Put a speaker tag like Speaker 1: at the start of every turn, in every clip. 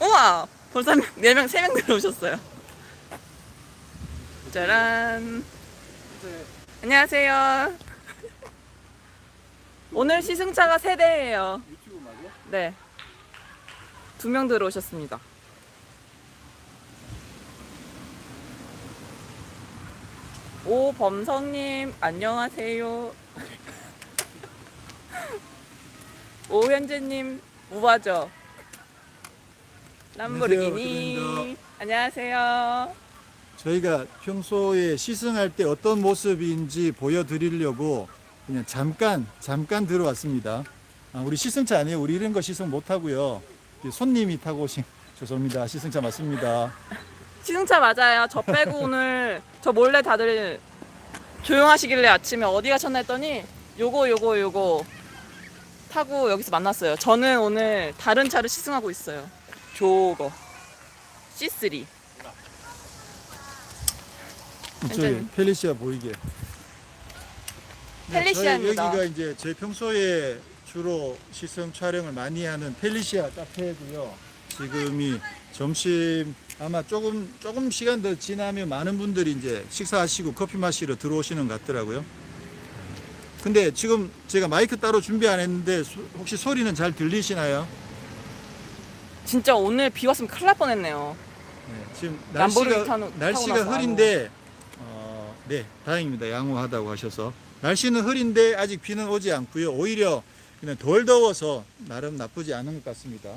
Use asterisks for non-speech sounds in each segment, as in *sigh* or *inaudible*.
Speaker 1: 우와! 벌써 4명, 3명 들어오셨어요. 짜란. 안녕하세요. 오늘 시승차가 세대예요. 네. 두 명 들어오셨습니다. 오범성님, 안녕하세요. *laughs* 오현재님, 우바죠? 람보르기니.
Speaker 2: 안녕하세요.
Speaker 1: 안녕하세요.
Speaker 2: 저희가 평소에 시승할 때 어떤 모습인지 보여드리려고 그냥 잠깐 잠깐 들어왔습니다. 아, 우리 시승차 아니에요. 우리 이런 거 시승 못 하고요. 손님이 타고 오신 *laughs* 죄송합니다. 시승차 맞습니다.
Speaker 1: 시승차 맞아요. 저 빼고 *laughs* 오늘 저 몰래 다들 조용하시길래 아침에 어디 가셨나 했더니 요거 요거 요거 타고 여기서 만났어요. 저는 오늘 다른 차를 시승하고 있어요. 조거 C3
Speaker 2: 저희
Speaker 1: 완전-
Speaker 2: 펠리시아 보이게. 네,
Speaker 1: 펠리시아입니다.
Speaker 2: 저희 여기가 이제 제 평소에 주로 시승 촬영을 많이 하는 펠리시아 카페고요. 지금이 점심 아마 조금 조금 시간 더 지나면 많은 분들이 이제 식사하시고 커피 마시러 들어오시는 것 같더라고요. 근데 지금 제가 마이크 따로 준비 안 했는데 소- 혹시 소리는 잘 들리시나요?
Speaker 1: 진짜 오늘 비 왔으면 큰일 날 뻔했네요.
Speaker 2: 네, 지금 날씨가
Speaker 1: 타고
Speaker 2: 날씨가
Speaker 1: 나서
Speaker 2: 흐린데 어, 네 다행입니다. 양호하다고 하셔서. 날씨는 흐린데 아직 비는 오지 않고요. 오히려 그냥 덜 더워서 나름 나쁘지 않은 것 같습니다.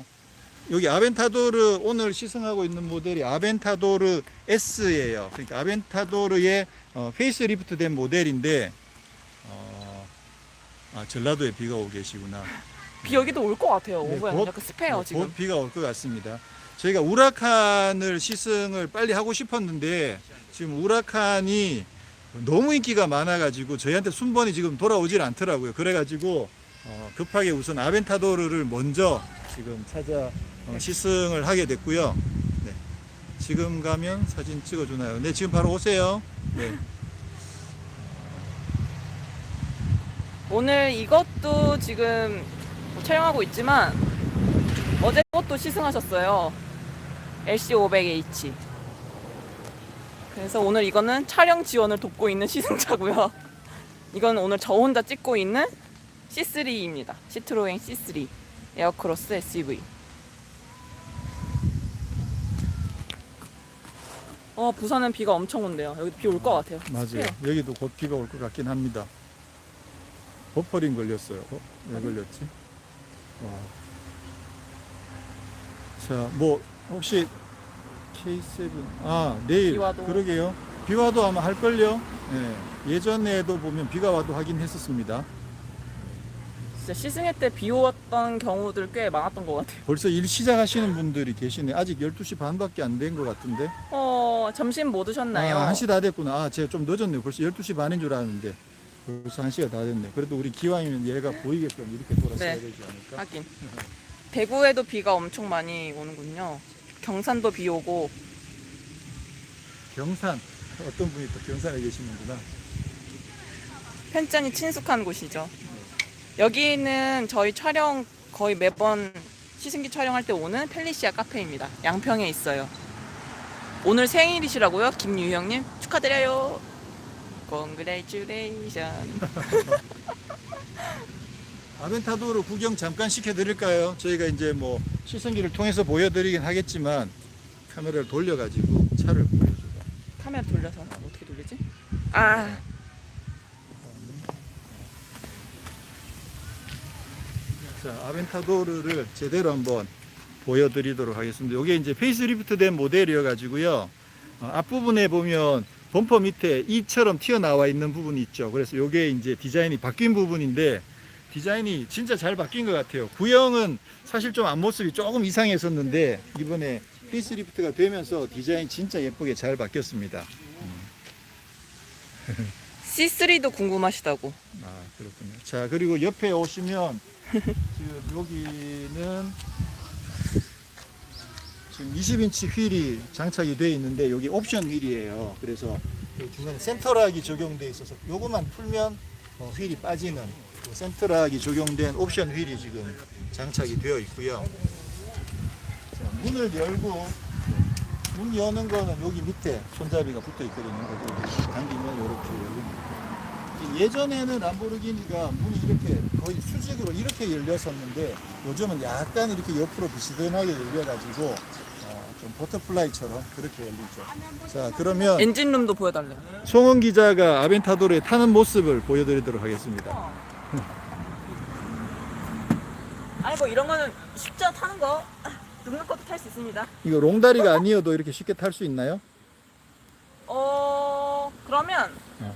Speaker 2: 여기 아벤타도르 오늘 시승하고 있는 모델이 아벤타도르 S예요. 그러니까 아벤타도르의 어, 페이스리프트 된 모델인데 어, 아 전라도에 비가 오고 계시구나
Speaker 1: 비 여기도 올 것 같아요.
Speaker 2: 네,
Speaker 1: 오후에
Speaker 2: 곧-
Speaker 1: 약간 습해요
Speaker 2: 네,
Speaker 1: 지금.
Speaker 2: 곧 비가 올 것 같습니다. 저희가 우라칸을 시승을 빨리 하고 싶었는데 지금 우라칸이 너무 인기가 많아가지고 저희한테 순번이 지금 돌아오질 않더라고요. 그래가지고 어, 급하게 우선 아벤타도르를 먼저 지금 찾아 어, 시승을 하게 됐고요. 네. 지금 가면 사진 찍어주나요? 네, 지금 바로 오세요. 네.
Speaker 1: 오늘 이것도 지금 촬영하고 있지만 어제 것도 시승하셨어요. LC500H. 그래서 오늘 이거는 촬영 지원을 돕고 있는 시승차고요. *laughs* 이건 오늘 저 혼자 찍고 있는 C3입니다. 시트로엔 C3 에어크로스 SUV. 어 부산은 비가 엄청 온대요. 여기 비 올 것 같아요.
Speaker 2: 맞아요.
Speaker 1: 습해요.
Speaker 2: 여기도 곧 비가 올 것 같긴 합니다. 버퍼링 걸렸어요. 어? 왜 걸렸지? 와. 자, 뭐 혹시 K7 아 내일
Speaker 1: 비 와도.
Speaker 2: 그러게요. 비 와도 아마 할 걸요. 예. 예전에도 보면 비가 와도 하긴 했었습니다.
Speaker 1: 진짜 시승회 때비 왔던 경우들 꽤 많았던 것 같아요.
Speaker 2: 벌써 일 시작하시는 분들이 계시네. 아직 12시 반밖에 안 된 것 같은데.
Speaker 1: 어 점심 뭐 드셨나요?
Speaker 2: 아, 1시 다 됐구나. 아, 제가 좀 늦었네요. 벌써 12시 반인 줄 알았는데. 벌써 1시가 다 됐네. 그래도 우리 기왕이면 얘가 보이게끔 이렇게 돌았어야
Speaker 1: 네.
Speaker 2: 되지 않을까?
Speaker 1: 하긴 대구에도 비가 엄청 많이 오는군요. 경산도 비 오고
Speaker 2: 경산. 어떤 분이 또 경산에 계시는구나.
Speaker 1: 편찬이 친숙한 곳이죠. 여기는 저희 촬영 거의 매번 시승기 촬영할 때 오는 펠리시아 카페입니다. 양평에 있어요. 오늘 생일이시라고요? 김유형님 축하드려요. Congratulation. *laughs*
Speaker 2: 아벤타도르 구경 잠깐 시켜드릴까요? 저희가 이제 뭐 시승기를 통해서 보여드리긴 하겠지만 카메라를 돌려가지고 차를 보여줘요.
Speaker 1: 카메라 돌려서 어떻게 돌리지? 아
Speaker 2: 자, 아벤타도르를 제대로 한번 보여드리도록 하겠습니다. 이게 이제 페이스리프트된 모델이어 가지고요. 어, 앞부분에 보면 범퍼 밑에 이처럼 튀어나와 있는 부분이 있죠. 그래서 이게 이제 디자인이 바뀐 부분인데 디자인이 진짜 잘 바뀐 것 같아요. 구형은 사실 좀 앞모습이 조금 이상했었는데 이번에 페이스리프트가 되면서 디자인 진짜 예쁘게 잘 바뀌었습니다. *laughs*
Speaker 1: C3도 궁금하시다고.
Speaker 2: 아 그렇군요. 자 그리고 옆에 오시면 *laughs* 지금 여기는 지금 20인치 휠이 장착이 되어 있는데 여기 옵션 휠이에요. 그래서 여기 중간에 센터락이 적용되어 있어서 요거만 풀면 어, 휠이 빠지는 그 센터락이 적용된 옵션 휠이 지금 장착이 되어 있고요. 자, 문을 열고 문 여는 거는 여기 밑에 손잡이가 붙어 있거든요. 당기면 이렇게 열립니다. 예전에는 람보르기니가 문이 이렇게 거의 수직으로 이렇게 열렸었는데 요즘은 약간 이렇게 옆으로 비스듬하게 열려가지고 어, 좀 버터플라이처럼 그렇게 열리죠. 자 그러면
Speaker 1: 엔진룸도 보여달래요.
Speaker 2: 송원 기자가 아벤타도르에 타는 모습을 보여드리도록 하겠습니다.
Speaker 1: 아니 뭐 이런 거는 쉽죠 타는 거. 눕는 것도 탈 수 있습니다.
Speaker 2: 이거 롱다리가 아니어도 이렇게 쉽게 탈 수 있나요?
Speaker 1: 어 그러면
Speaker 2: 어.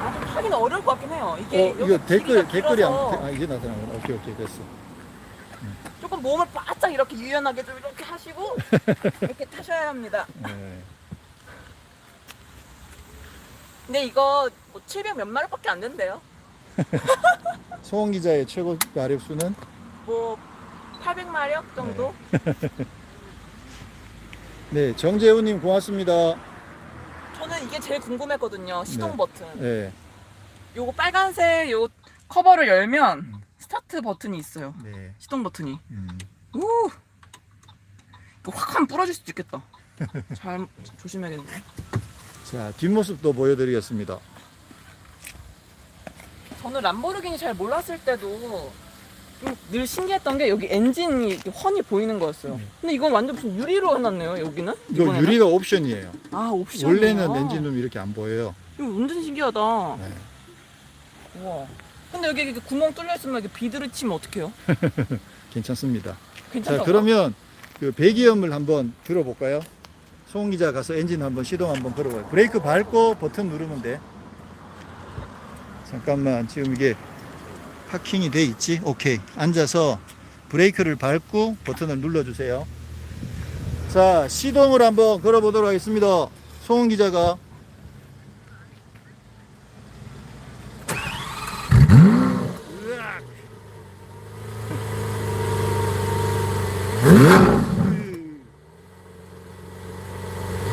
Speaker 1: 아좀 타기는 어려울 것 같긴 해요. 이게
Speaker 2: 어,
Speaker 1: 여기
Speaker 2: 이거 댓글
Speaker 1: 길이가
Speaker 2: 댓글이 안,
Speaker 1: 길어서
Speaker 2: 아, 이게 나타나구나. 오케이 오케이 됐어.
Speaker 1: 조금 몸을 바짝 이렇게 유연하게 좀 이렇게 하시고 *laughs* 이렇게 타셔야 합니다.
Speaker 2: 네.
Speaker 1: 근데 이거 뭐 700 몇 마력밖에 안 된대요. *laughs*
Speaker 2: 송원 기자의 최고 마력수는
Speaker 1: 뭐 800마력 정도?
Speaker 2: 네 정재훈님 고맙습니다.
Speaker 1: 저는 이게 제일 궁금했거든요. 시동
Speaker 2: 네.
Speaker 1: 버튼.
Speaker 2: 네,
Speaker 1: 요거 빨간색 요 커버를 열면
Speaker 2: 음.
Speaker 1: 스타트 버튼이 있어요.
Speaker 2: 네.
Speaker 1: 시동 버튼이.
Speaker 2: 음.
Speaker 1: 우! 이거 확 하면 부러질 수도 있겠다. *laughs* 잘 조심해야겠네.
Speaker 2: 자 뒷모습도 보여드리겠습니다.
Speaker 1: 저는 람보르기니 잘 몰랐을 때도 좀늘 신기했던 게 여기 엔진이 이렇게 훤히 보이는 거였어요.
Speaker 2: 네.
Speaker 1: 근데 이건 완전 무슨 유리로 해놨네요. 여기는?
Speaker 2: 이거
Speaker 1: 이번에는?
Speaker 2: 유리가 옵션이에요.
Speaker 1: 아 옵션.
Speaker 2: 원래는 엔진 룸 이렇게 안 보여요.
Speaker 1: 이거 완전 신기하다.
Speaker 2: 네.
Speaker 1: 우와. 근데 여기 이렇게 구멍 뚫려 있으면 이렇게 비드를 치면 어떡해요? *laughs*
Speaker 2: 괜찮습니다.
Speaker 1: 괜찮다.
Speaker 2: 자 그러면 그 배기음을 한번 들어볼까요? 송은 기자 가서 엔진 한번 시동 한번 걸어봐요. 브레이크 밟고 버튼 누르면 돼. 잠깐만 지금 이게 파킹이 돼 있지? 오케이 앉아서 브레이크를 밟고 버튼을 눌러주세요. 자 시동을 한번 걸어보도록 하겠습니다. 송은 기자가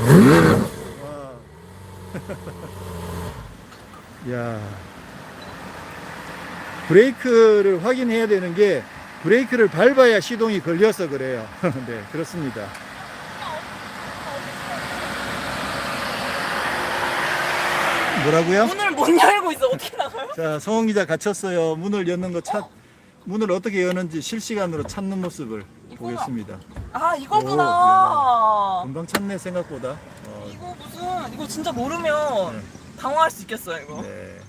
Speaker 2: *laughs* 야. 브레이크를 확인해야 되는 게 브레이크를 밟아야 시동이 걸려서 그래요. *laughs* 네, 그렇습니다. 뭐라고요?
Speaker 1: 문을 못 열고 있어. 어떻게 나가요?
Speaker 2: 자, 성원 기자 갇혔어요. 문을 여는 거 찾, 문을 어떻게 여는지 실시간으로 찾는 모습을 보겠습니다.
Speaker 1: 아 이거구나.
Speaker 2: 금방 찾네 생각보다. 어,
Speaker 1: 이거 무슨 이거 진짜 모르면
Speaker 2: 네.
Speaker 1: 당황할 수 있겠어요 이거.
Speaker 2: 네.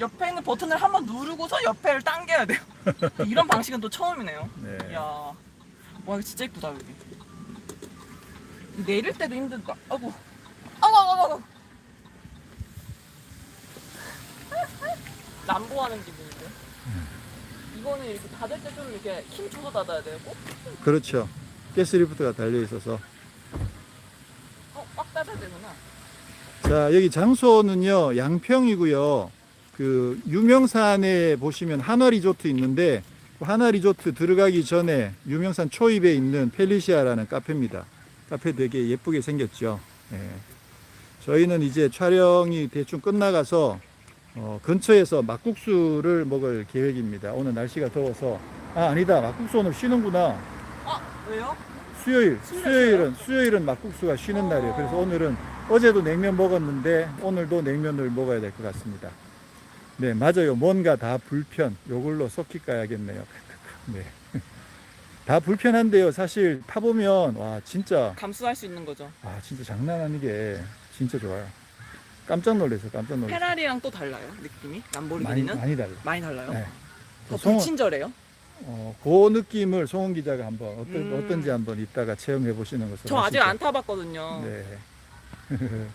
Speaker 1: 옆에 있는 버튼을 한번 누르고서 옆에를 당겨야 돼요. *laughs* 이런 방식은 또 처음이네요.
Speaker 2: 네.
Speaker 1: 이야, 와 이거 진짜 이쁘다 여기. 내릴 때도 힘들다. 아이고, 아이고, 아이고, 아이고. *laughs* 람보하는 기분인데. 이거는 이렇게 닫을 때 좀 이렇게 힘 줘서 닫아야 되고,
Speaker 2: 그렇죠. 가스리프트가 달려 있어서.
Speaker 1: 어, 꽉 닫아야 되구나.
Speaker 2: 자, 여기 장소는요, 양평이고요. 그 유명산에 보시면 한화 리조트 있는데 그 한화 리조트 들어가기 전에 유명산 초입에 있는 펠리시아라는 카페입니다. 카페 되게 예쁘게 생겼죠. 예. 저희는 이제 촬영이 대충 끝나가서 어, 근처에서 막국수를 먹을 계획입니다. 오늘 날씨가 더워서 아 아니다 막국수 오늘 쉬는구나.
Speaker 1: 아, 왜요?
Speaker 2: 수요일, 수요일은 수요일은 막국수가 쉬는
Speaker 1: 어.
Speaker 2: 날이에요. 그래서 오늘은 어제도 냉면 먹었는데 오늘도 냉면을 먹어야 될 것 같습니다. 네, 맞아요. 뭔가 다 불편. 요걸로 섞기 까야겠네요. *laughs* 네. 다 불편한데요. 사실 타보면 와 진짜
Speaker 1: 감수할 수 있는 거죠.
Speaker 2: 아 진짜 장난 아니게 진짜 좋아요. 깜짝 놀랐어요. 깜짝 놀랐어요.
Speaker 1: 페라리랑 또 달라요 느낌이?
Speaker 2: 많이
Speaker 1: 람보르기니는
Speaker 2: 많이 달라.
Speaker 1: 많이 달라요.
Speaker 2: 네.
Speaker 1: 더
Speaker 2: 송은-
Speaker 1: 불친절해요.
Speaker 2: 어, 그 느낌을 송은 기자가 한번 어떤
Speaker 1: 음.
Speaker 2: 어떤지 한번 이따가 체험해 보시는 것을
Speaker 1: 저 아직. 안 타봤거든요.
Speaker 2: 네. *laughs*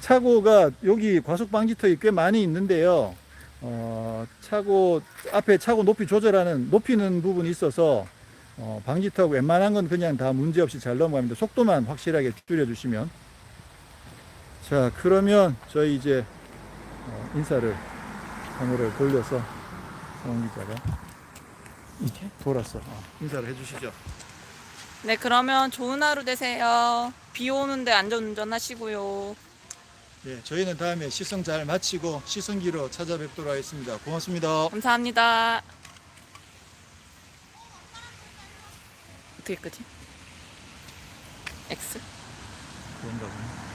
Speaker 2: 차고가 여기 과속 방지턱이 꽤 많이 있는데요. 어, 차고 앞에 차고 높이 조절하는 높이는 부분이 있어서 어, 방지턱 웬만한 건 그냥 다 문제 없이 잘 넘어갑니다. 속도만 확실하게 줄여주시면. 자, 그러면 저희 이제 어, 인사를 카메라를 돌려서 성 기자가 이렇게 돌았어. 어, 인사를 해주시죠.
Speaker 1: 네, 그러면 좋은 하루 되세요. 비 오는데 안전 운전 하시고요.
Speaker 2: 예, 저희는 다음에 시승 잘 마치고 시승기로 찾아뵙도록 하겠습니다. 고맙습니다.
Speaker 1: 감사합니다. 어떻게 끄지? X?
Speaker 2: 그런가 보네.